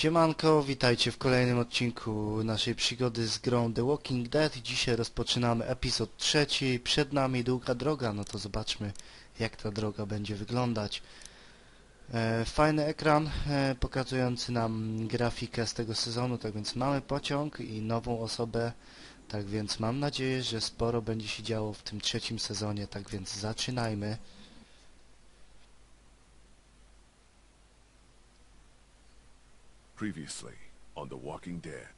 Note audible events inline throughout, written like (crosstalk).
Siemanko, witajcie w kolejnym odcinku naszej przygody z grą The Walking Dead. Dzisiaj rozpoczynamy epizod trzeci. Przed nami długa droga, no to zobaczmy jak ta droga będzie wyglądać. E, fajny ekran e, pokazujący nam grafikę z tego sezonu, tak więc mamy pociąg i nową osobę. Tak więc mam nadzieję, że sporo będzie się działo w tym trzecim sezonie, tak więc zaczynajmy. Previously on The Walking Dead.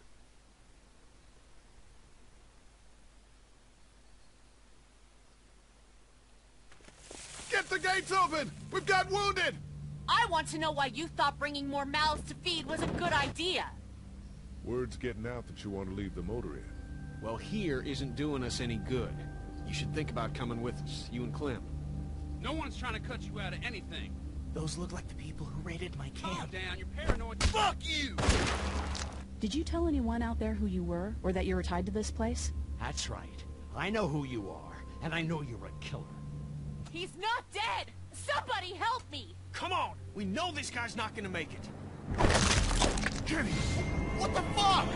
Get the gates open! We've got wounded! I want to know why you thought bringing more mouths to feed was a good idea. Word's getting out that you want to leave the motor in. Well, here isn't doing us any good. You should think about coming with us, you and Clem. No one's trying to cut you out of anything. Those look like the people who raided my camp. Calm camp. down, you're paranoid. Fuck you! Did you tell anyone out there who you were, or that you were tied to this place? That's right. I know who you are, and I know you're a killer. He's not dead! Somebody help me! Come on! We know this guy's not gonna make it. Kenny! What the fuck?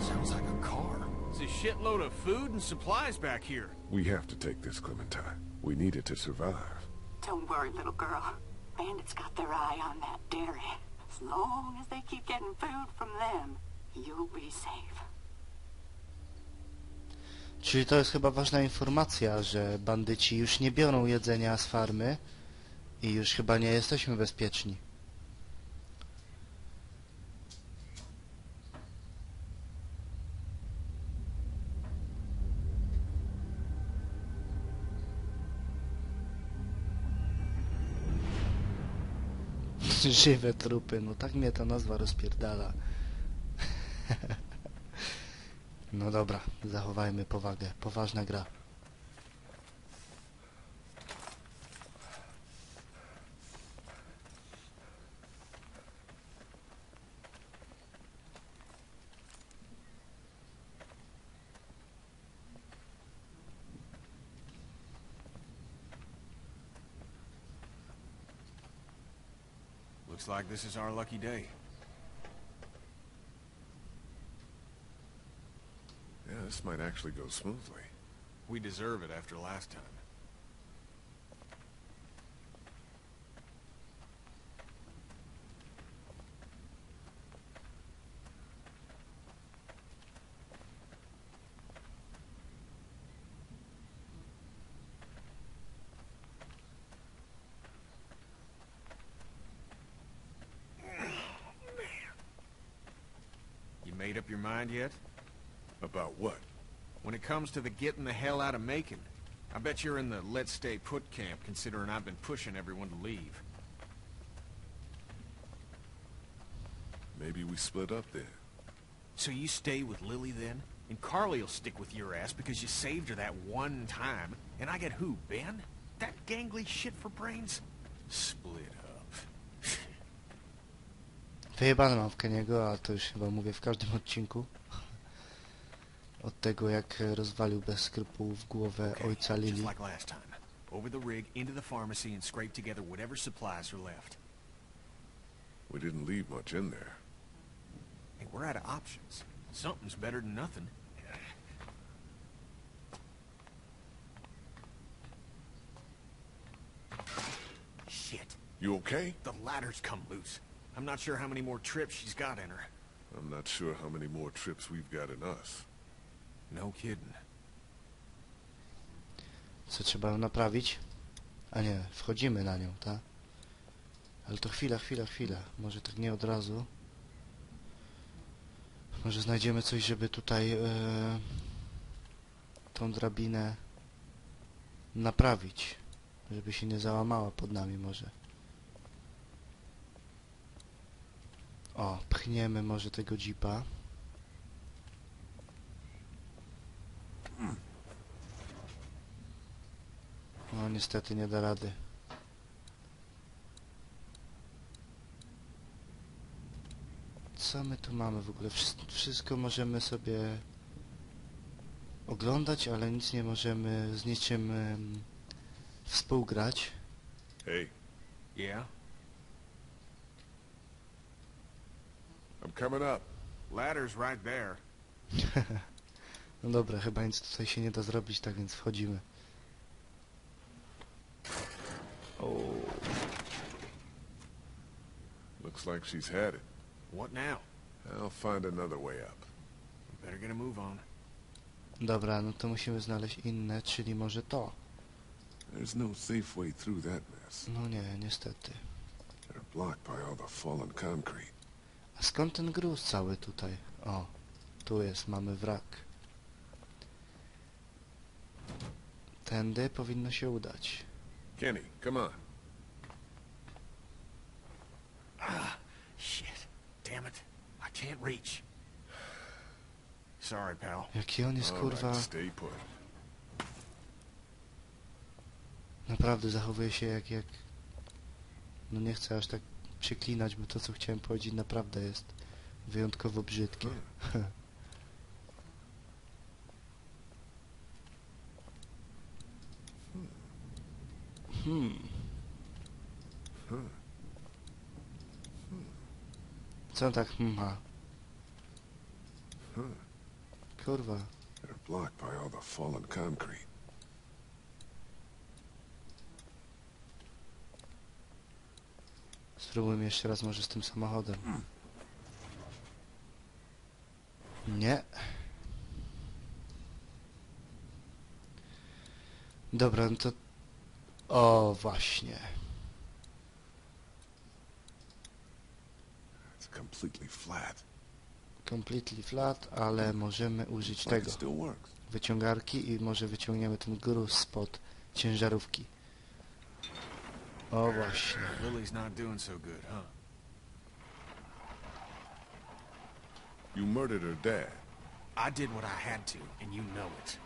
Sounds like a car. It's a shitload of food and supplies back here. We have to take this, Clementine. We need it to survive. Don't worry, little girl. Bandits got their eye on that dairy. As long as they keep getting food from them, you'll be safe. Czyli to jest chyba ważna informacja, że bandyci już nie biorą jedzenia z farmy i już chyba nie jesteśmy bezpieczni. (laughs) Żywe trupy, no tak mnie ta nazwa rozpierdala. (laughs) No dobra, zachowajmy powagę. Poważna gra. Looks like this is our lucky day. Yeah, this might actually go smoothly. We deserve it after last time. You made up your mind yet? About what? When it comes to the getting the hell out of Macon, I bet you're in the let's stay put camp considering I've been pushing everyone to leave. Maybe we split up then. So you stay with Lily then? And Carly'll stick with your ass because you saved her that one time. And I get who, Ben? That gangly shit for brains? Split. Wyjebane mam w Keniego, a to już chyba mówię w każdym odcinku. Od tego jak rozwalił bez skrupułów głowę ojca Lili. Over the rig, into the pharmacy, and scrape together whatever supplies are left. We didn't leave much in there. Hey, we're out of options. Something's better than nothing. Shit. You okay? The ladder's come loose. I'm not sure how many more trips she's got in her. I'm not sure how many more trips we've got in us. No kidding. Co trzeba ją naprawić? A nie, wchodzimy na nią, tak? Ale to chwila, chwila, chwila. Może tak nie od razu. Może znajdziemy coś, żeby tutaj e, tą drabinę naprawić. Żeby się nie załamała pod nami może. O, pchniemy może tego jeepa. No niestety nie da rady. Co my tu mamy w ogóle? Wsz- Wszystko możemy sobie oglądać, ale nic nie możemy z niczym em, współgrać. Hey, Yeah? I'm coming up. Ladder's right there. (laughs) No dobra, chyba nic tutaj się nie da zrobić, tak więc wchodzimy. O, Looks like she's had it. What now? I'll find another way up. Better get a move on. dobra, no to musimy znaleźć inne, czyli może to. There's no safe way through that mess. No nie, niestety. They're blocked by all the fallen concrete. A skąd ten gruz cały tutaj? O, tu jest, mamy wrak. Tędy powinno się udać. Kenny, come on. Shit. Damn it. I can't reach. Sorry, pal. Jaki on jest kurwa... Naprawdę zachowuje się jak, jak... No nie chcę aż tak przeklinać, bo to co chciałem powiedzieć naprawdę jest wyjątkowo brzydkie. Hmm. Co on tak hmm ma? Kurwa. They're blocked by all the fallen concrete. Spróbujmy jeszcze raz może z tym samochodem. Nie. Dobra, no to... O, właśnie. Completely flat. Completely flat, ale możemy użyć tego. Wyciągarki i może wyciągniemy ten gruz spod ciężarówki. O, właśnie. Lily's not doing so good, huh? You murdered her dad. I did what I had to, and you know it.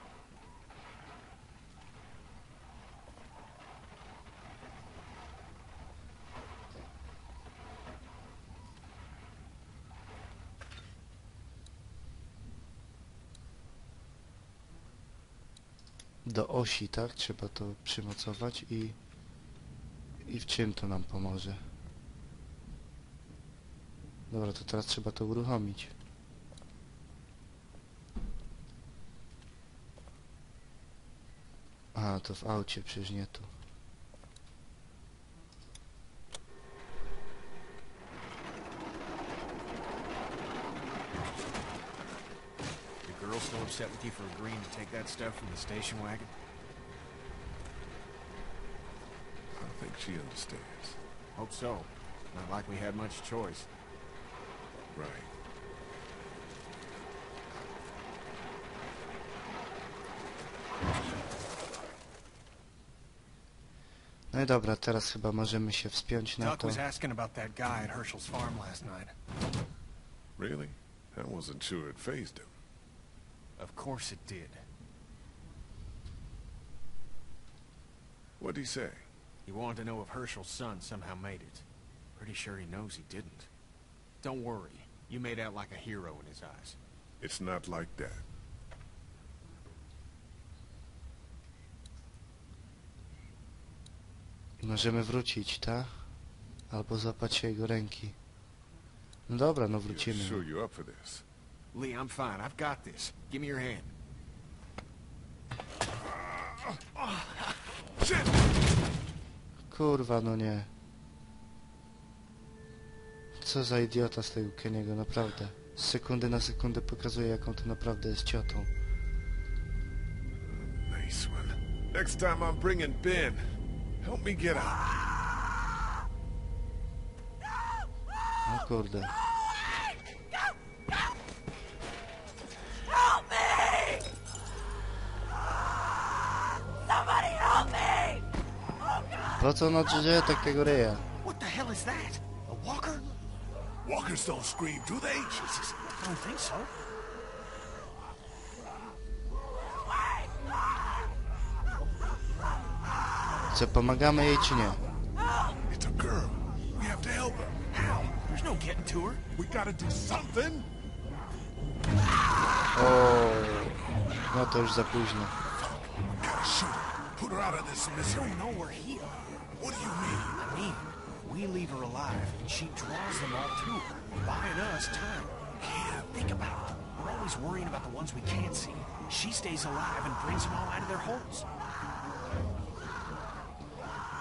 Do osi, tak? Trzeba to przymocować i... I w czym to nam pomoże? Dobra, to teraz trzeba to uruchomić. A, to w aucie, przecież nie tu. The girl still upset with you for agreeing to take that stuff from the station wagon? She understands. Hope so. Not like we had much choice. Right. No i dobra, teraz chyba możemy się wspiąć na Duck to. was asking about that guy at Herschel's farm last night. Really? I wasn't sure it phased him. Of course it did. What'd he say? He wanted to know if Herschel's son somehow made it. Pretty sure he knows he didn't. Don't worry. You made out like a hero in his eyes. It's not like that. Możemy wrócić, tak? Albo złapać się jego ręki. No dobra, no You're wrócimy. sure you're up for this? Lee, I'm fine. I've got this. Give me your hand. Kurwa, no nie. Co za idiota z tego Keniego, naprawdę. Z sekundy na sekundę pokazuje, jaką to naprawdę jest ciotą. Nice one. Next time I'm bringing Ben. Help me get out. No kurde. Po co on odrzeje tak tego ryja? What the hell is that? A walker? Walkers don't scream, do they? Jesus, I don't think so. Co, pomagamy jej czy nie? It's a girl. We have to help her. How? There's no getting to her. We gotta do something. O, no to już za późno. Gotta shoot her. Put her out of this misery. know we're here. What do you mean? I mean, We leave her alive, and she draws them all to her, buying us time. Yeah, think about it. We're always worrying about the ones we can't see. She stays alive and brings them all out of their holes.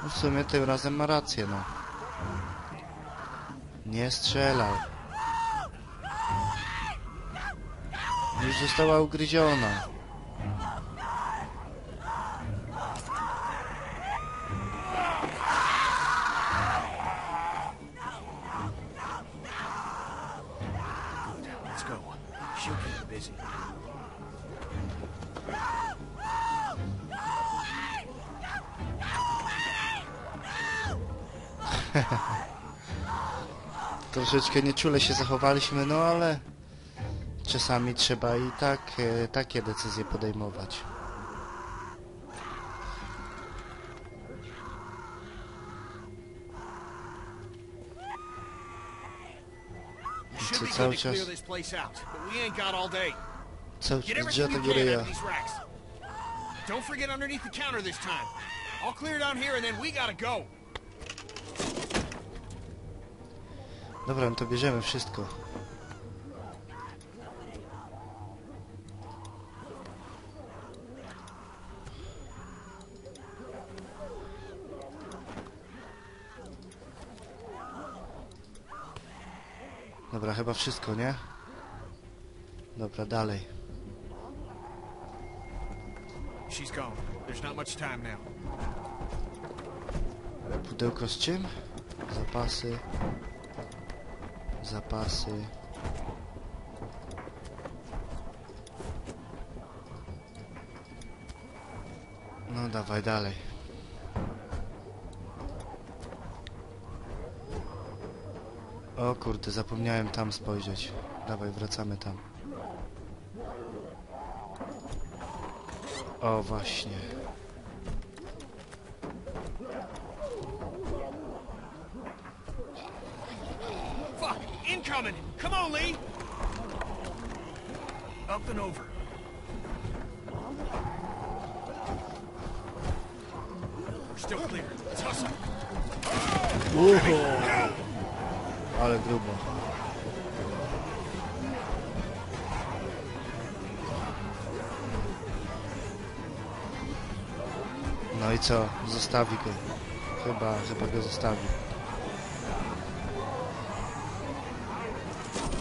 No w sumie tym razem ma rację, no. Nie strzelaj. Już została ugryziona. troszeczkę nieczule się zachowaliśmy, no ale czasami trzeba i tak, e, takie decyzje podejmować. Co, cały czas... Co, gdzie ta góryja? Don't forget underneath the counter this time. I'll clear down here and then we gotta go. Dobra, no to bierzemy wszystko. Dobra, chyba wszystko, nie? Dobra, dalej. She's gone. There's not much time now. Pudełko z czym? Zapasy. Zapasy. No dawaj dalej. O kurde, zapomniałem tam spojrzeć. Dawaj, wracamy tam. O, właśnie. Incoming! Come on, Lee! Up and over. We're still clear. Let's hustle. Ale grubo. No i co? Zostawi go. Chyba, chyba go zostawi.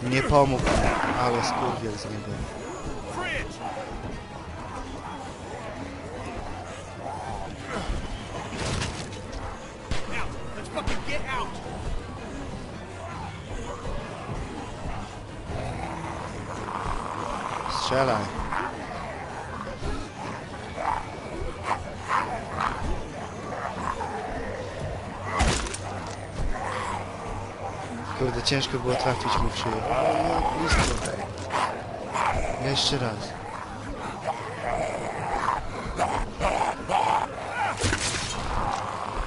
Nie pomógł mi, ale skurwiel z niego. Strzelaj. Kurde, ciężko było trafić mu w szyję. Jeszcze raz.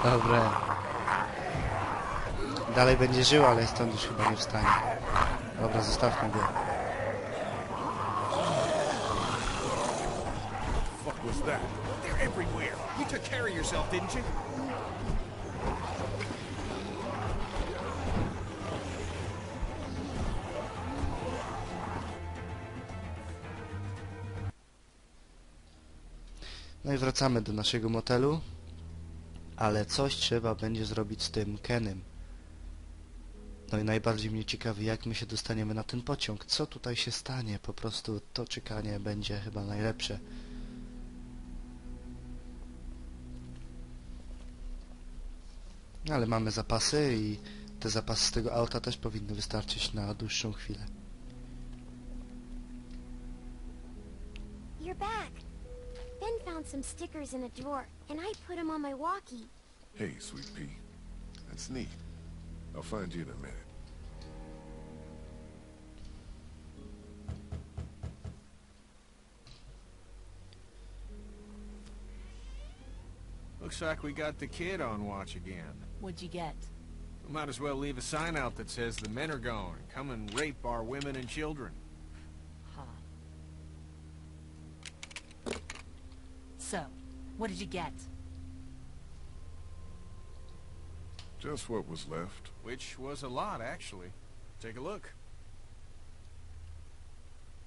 Dobre. Dalej będzie żył, ale stąd już chyba nie wstanie. Dobra, zostawmy go. Was that? They're everywhere. You took care of yourself, didn't you? Wracamy do naszego motelu. Ale coś trzeba będzie zrobić z tym Kenem. No i najbardziej mnie ciekawi, jak my się dostaniemy na ten pociąg. Co tutaj się stanie? Po prostu to czekanie będzie chyba najlepsze. Ale mamy zapasy i te zapasy z tego auta też powinny wystarczyć na dłuższą chwilę. You're back. Ben found some stickers in a drawer, and I put them on my walkie. Hey, Sweet Pea. That's neat. I'll find you in a minute. Looks like we got the kid on watch again. What'd you get? We might as well leave a sign out that says the men are gone. Come and rape our women and children. Huh. So, what did you get? Just what was left. Which was a lot, actually. Take a look.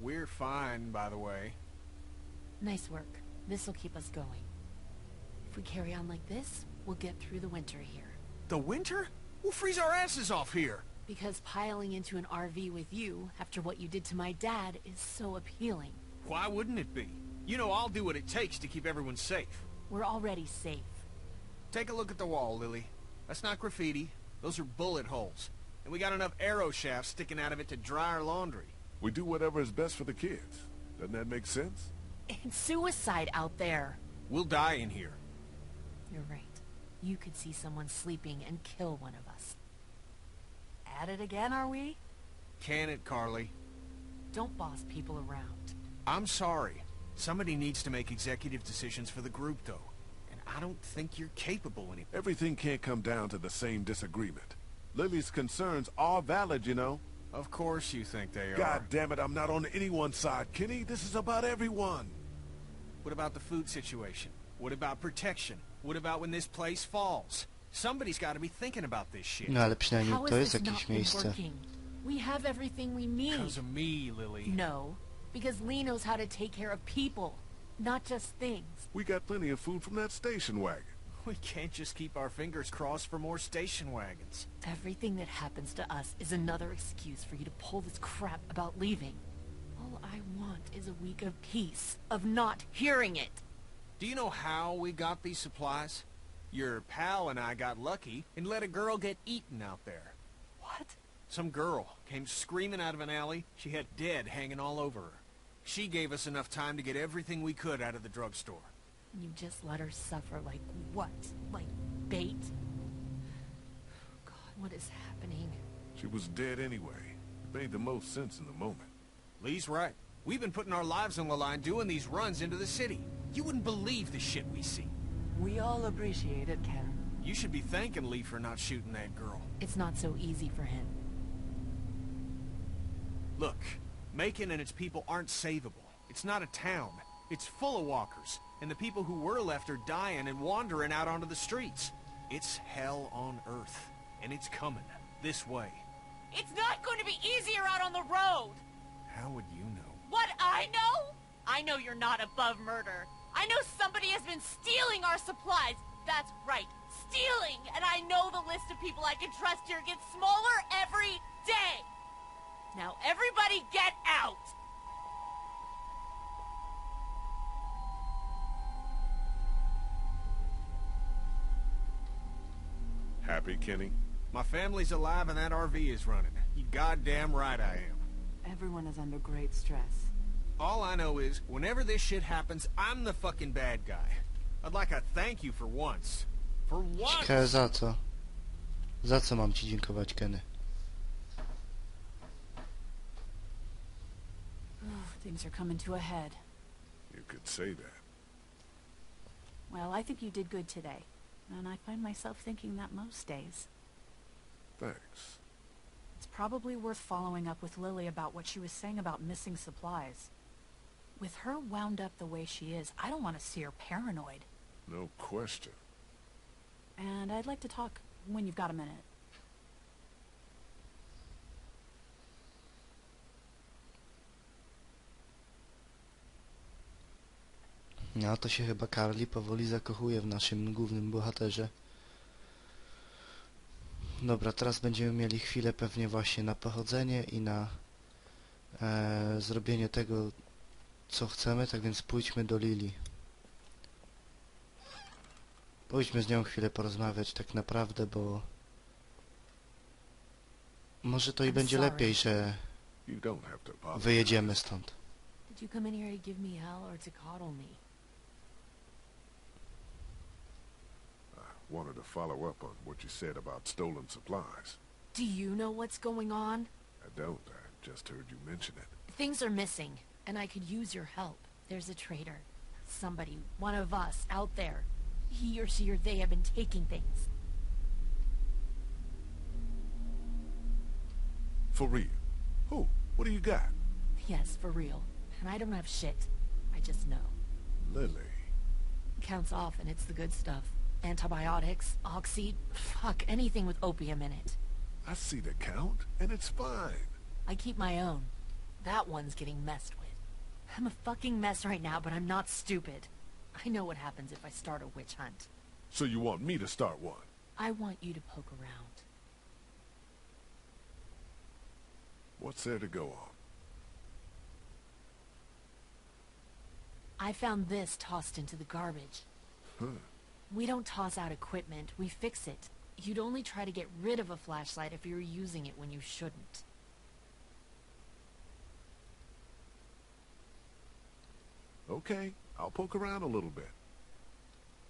We're fine, by the way. Nice work. This'll keep us going. If we carry on like this, we'll get through the winter here. The winter? We'll freeze our asses off here. Because piling into an RV with you, after what you did to my dad, is so appealing. Why wouldn't it be? You know I'll do what it takes to keep everyone safe. We're already safe. Take a look at the wall, Lily. That's not graffiti. Those are bullet holes. And we got enough arrow shafts sticking out of it to dry our laundry. We do whatever is best for the kids. Doesn't that make sense? It's suicide out there. We'll die in here. You're right. You could see someone sleeping and kill one of us. At it again, are we? Can it, Carly? Don't boss people around. I'm sorry. Somebody needs to make executive decisions for the group, though. And I don't think you're capable anymore. Everything can't come down to the same disagreement. Lily's concerns are valid, you know. Of course you think they are. God damn it, I'm not on anyone's side, Kenny. This is about everyone. What about the food situation? What about protection? What about when this place falls? Somebody's got to be thinking about this shit. No ale przynajmniej How to has jest this jakieś not been miejsce. working? We have everything we need. Because of me, Lily. No, because Lee knows how to take care of people, not just things. We got plenty of food from that station wagon. We can't just keep our fingers crossed for more station wagons. Everything that happens to us is another excuse for you to pull this crap about leaving. All I want is a week of peace, of not hearing it. Do you know how we got these supplies? Your pal and I got lucky and let a girl get eaten out there. What? Some girl came screaming out of an alley. She had dead hanging all over her. She gave us enough time to get everything we could out of the drugstore. You just let her suffer like what? Like bait? God, what is happening? She was dead anyway. It made the most sense in the moment. Lee's right. We've been putting our lives on the line doing these runs into the city. You wouldn't believe the shit we see. We all appreciate it, Ken. You should be thanking Lee for not shooting that girl. It's not so easy for him. Look, Macon and its people aren't savable. It's not a town. It's full of walkers. And the people who were left are dying and wandering out onto the streets. It's hell on earth. And it's coming. This way. It's not going to be easier out on the road! How would you know? What I know? I know you're not above murder. I know somebody has been stealing our supplies. That's right, stealing! And I know the list of people I can trust here gets smaller every day! Now everybody get Happy, Kenny? My family's alive and that RV is running. You goddamn right I am. Everyone is under great stress. All I know is, whenever this shit happens, I'm the fucking bad guy. I'd like a thank you for once. For once! Ciekawe za co? Za co mam ci dziękować, Kenny? Things are coming to a head. You could say that. Well, I think you did good today. And I find myself thinking that most days. Thanks. It's probably worth following up with Lily about what she was saying about missing supplies. With her wound up the way she is, I don't want to see her paranoid. No question. And I'd like to talk when you've got a minute. No to się chyba Carly powoli zakochuje w naszym głównym bohaterze. Dobra, teraz będziemy mieli chwilę pewnie właśnie na pochodzenie i na e, zrobienie tego, co chcemy, tak więc pójdźmy do Lili. Pójdźmy z nią chwilę porozmawiać tak naprawdę, bo może to i będzie lepiej, że wyjedziemy stąd. Did you come in here to give me hell or to coddle me? Wanted to follow up on what you said about stolen supplies. Do you know what's going on? I don't. I just heard you mention it. Things are missing, and I could use your help. There's a traitor. Somebody, one of us, out there. He or she or they have been taking things. For real. Who? What do you got? Yes, for real. And I don't have shit. I just know. Lily. Counts off, and it's the good stuff. Antibiotics, oxy, fuck, anything with opium in it. I see the count, and it's fine. I keep my own. That one's getting messed with. I'm a fucking mess right now, but I'm not stupid. I know what happens if I start a witch hunt. So you want me to start one? I want you to poke around. What's there to go on? I found this tossed into the garbage. Huh. We don't toss out equipment, we fix it. You'd only try to get rid of a flashlight if you were using it when you shouldn't. Okay, I'll poke around a little bit.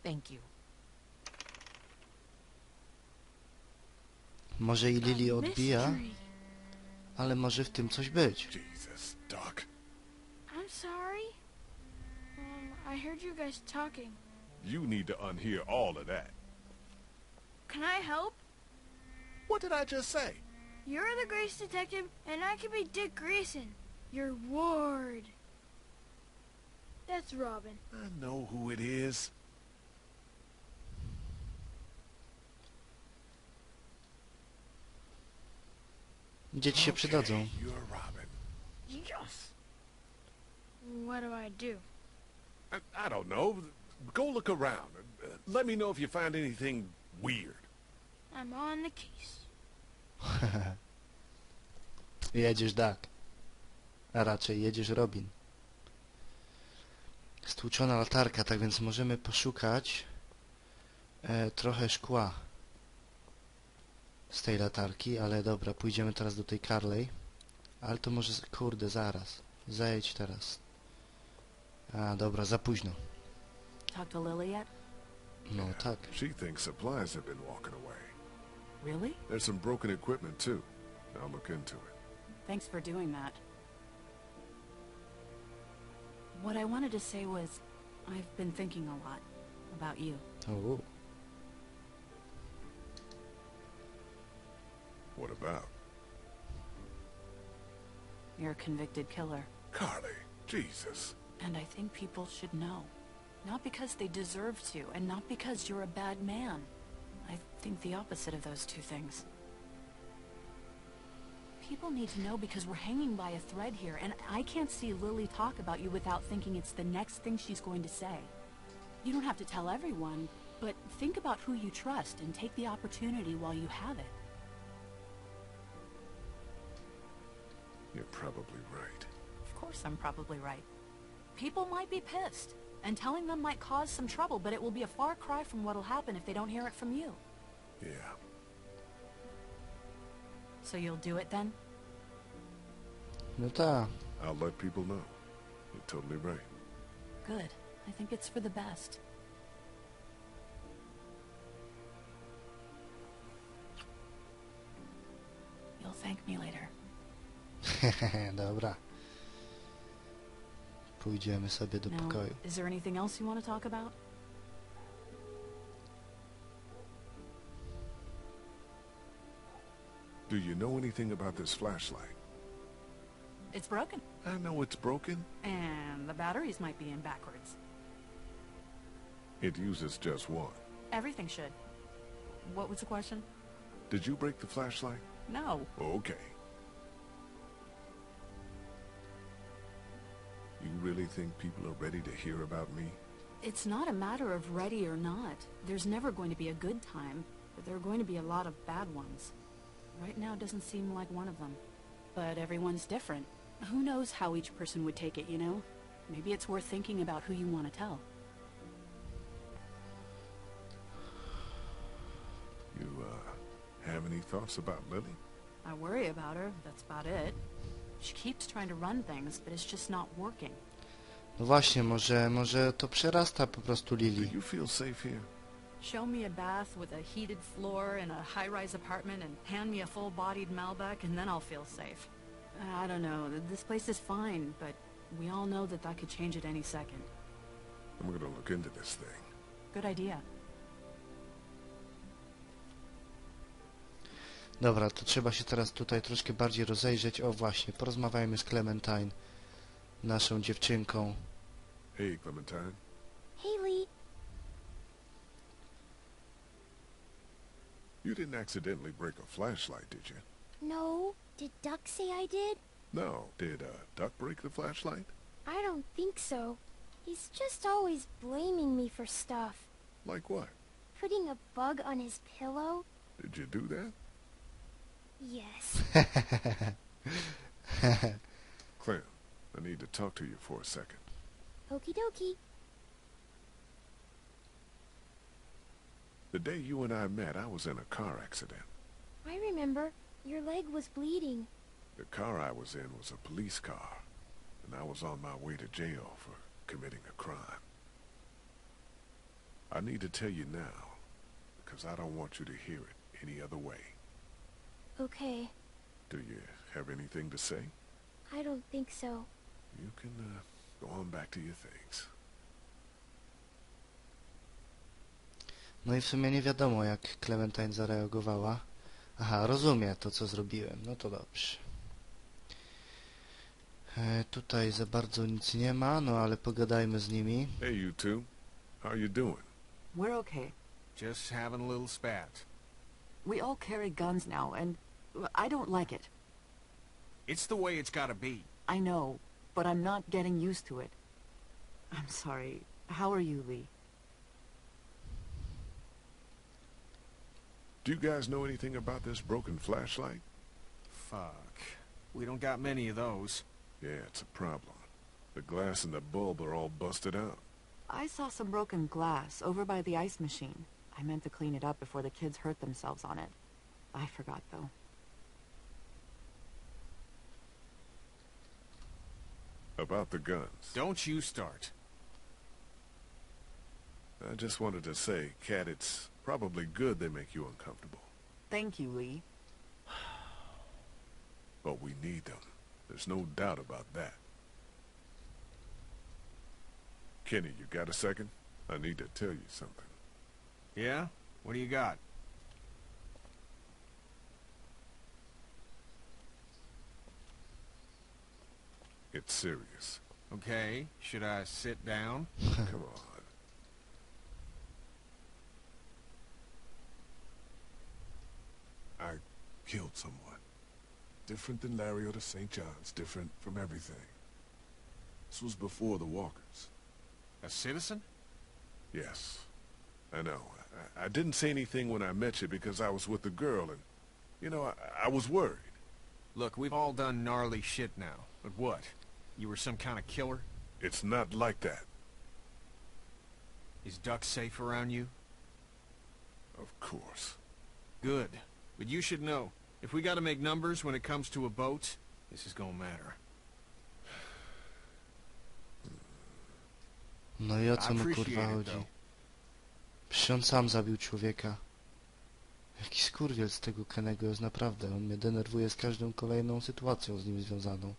Thank you. Może i Lily odbija, ale może w tym coś być. Jesus, Doc. I'm sorry. Um, I heard you guys talking. You need to unhear all of that. Can I help? What did I just say? You're the Grace Detective, and I can be Dick Grayson, your ward. That's Robin. I know who it is. Dzieci się przydadzą. You're Robin. Yes. What do I do? I, I don't know. Go look around. Uh, Let me know if you find anything weird. I'm on the case. (laughs) Jedziesz Duck. A raczej jedziesz Robin. Stłuczona latarka, tak więc możemy poszukać e, trochę szkła z tej latarki, ale dobra, pójdziemy teraz do tej Carley. Ale to może, kurde, zaraz. Zajedź teraz. A, dobra, za późno. Talk to Lily yet? No tak. She thinks supplies have been walking away. Really? There's some broken equipment, too. I'll look into it. Thanks for doing that. What I wanted to say was, I've been thinking a lot about you. O, What about? You're a convicted killer. Carly, Jesus. And I think people should know. Not because they deserve to, and not because you're a bad man. I think the opposite of those two things. People need to know because we're hanging by a thread here, and I can't see Lily talk about you without thinking it's the next thing she's going to say. You don't have to tell everyone, but think about who you trust and take the opportunity while you have it. You're probably right. Of course I'm probably right. People might be pissed, and telling them might cause some trouble, but it will be a far cry from what'll happen if they don't hear it from you. Yeah. So you'll do it then? no tak. I'll let people know. You're totally right. Good. I think it's for the best. You'll thank me later. (laughs) Dobra. Pójdziemy sobie do Now, pokoju. is there anything else you want to talk about? Do you know anything about this flashlight? It's broken, I know it's broken. and the batteries might be in backwards. It uses just one. Everything should. What was the question? Did you break the flashlight? No. Okay. Really think people are ready to hear about me? It's not a matter of ready or not. There's never going to be a good time, but there are going to be a lot of bad ones. Right now doesn't seem like one of them. But everyone's different. Who knows how each person would take it, you know? Maybe it's worth thinking about who you want to tell. You, uh, have any thoughts about Lily? I worry about her, that's about it. She keeps trying to run things, but it's just not working. No właśnie, może, może to przerasta po prostu Do Lily. you feel safe here? Show me a bath with a heated floor in a high-rise apartment and hand me a full-bodied Malbec and then I'll feel safe. I don't know. th- This place is fine, but we all know that that could change at any second. I'm gonna look into this thing. Good idea. Dobra, to trzeba się teraz tutaj troszkę bardziej rozejrzeć. O właśnie, porozmawiajmy z Clementine, naszą dziewczynką. Hey, Clementine. Haley, You didn't accidentally break a flashlight, did you? No. Did Duck say I did? No. Did, uh, Duck break the flashlight? I don't think so. He's just always blaming me for stuff. Like what? Putting a bug on his pillow? Did you do that? Yes. (laughs) Clem, I need to talk to you for a second. Okie dokie. The day you and I met, I was in a car accident. I remember. Your leg was bleeding. The car I was in was a police car, and I was on my way to jail for committing a crime. I need to tell you now, because I don't want you to hear it any other way. Okay. Do you have anything to say? I don't think so. You can uh, go on back to your things. No i w sumie nie wiadomo, jak Clementine zareagowała. Aha, rozumie to, co zrobiłem. No to dobrze. E, tutaj za bardzo nic nie ma, no ale pogadajmy z nimi. Hey, you two. How you doing? We're okay. Just having a little spat. We all carry guns now, and I don't like it. It's the way it's gotta be. I know, but I'm not getting used to it. I'm sorry. How are you, Lee? Do you guys know anything about this broken flashlight? Fuck. We don't got many of those. Yeah, it's a problem. The glass and the bulb are all busted out. I saw some broken glass over by the ice machine. I meant to clean it up before the kids hurt themselves on it. I forgot, though. About the guns. Don't you start. I just wanted to say, Cat, it's probably good they make you uncomfortable. Thank you, Lee. (sighs) But we need them. There's no doubt about that. Kenny, you got a second? I need to tell you something. Yeah? What do you got? It's serious. Okay, should I sit down? (laughs) Come on. I killed someone. Different than Larry or the St. John's. Different from everything. This was before the Walkers. A citizen? Yes. I know. I, I didn't say anything when I met you because I was with the girl and, you know, I, I was worried. Look, we've all done gnarly shit now. But what? You were some kind of killer? It's not like that. Is Duck safe around you? Of course. Good. But you should know, if we gotta make numbers when it comes to a boat, this is gonna matter. No i o co mu kurwa chodzi? Przecież on sam zabił człowieka. Jaki skurwiel z tego Kenego jest naprawdę. On mnie denerwuje z każdą kolejną sytuacją z nim związaną.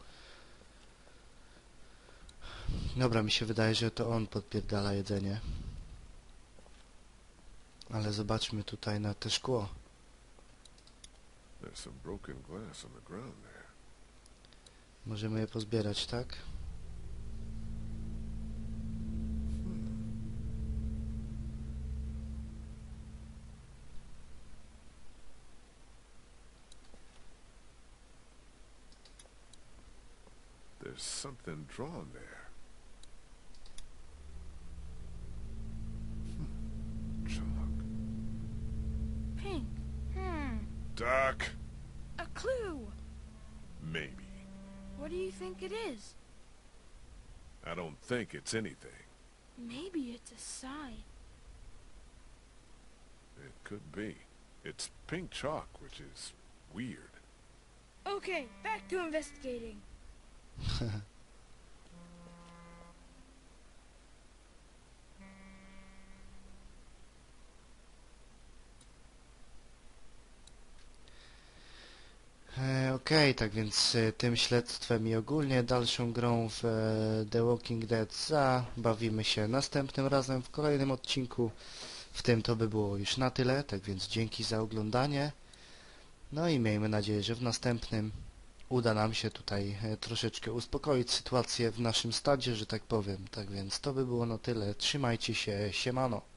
Dobra, mi się wydaje, że to on podpierdala jedzenie. Ale zobaczmy tutaj na te szkło. There's some broken glass on the ground there. Możemy je pozbierać, tak? There's something drawn there. Doc. A clue. Maybe. What do you think it is? I don't think it's anything. Maybe it's a sign. It could be. It's pink chalk, which is weird. Okay, back to investigating. (laughs) Okej, tak więc e, tym śledztwem i ogólnie dalszą grą w e, The Walking Dead zabawimy się następnym razem w kolejnym odcinku. W tym to by było już na tyle, tak więc dzięki za oglądanie. No i miejmy nadzieję, że w następnym uda nam się tutaj e, troszeczkę uspokoić sytuację w naszym stadzie, że tak powiem. Tak więc to by było na tyle. Trzymajcie się, siemano.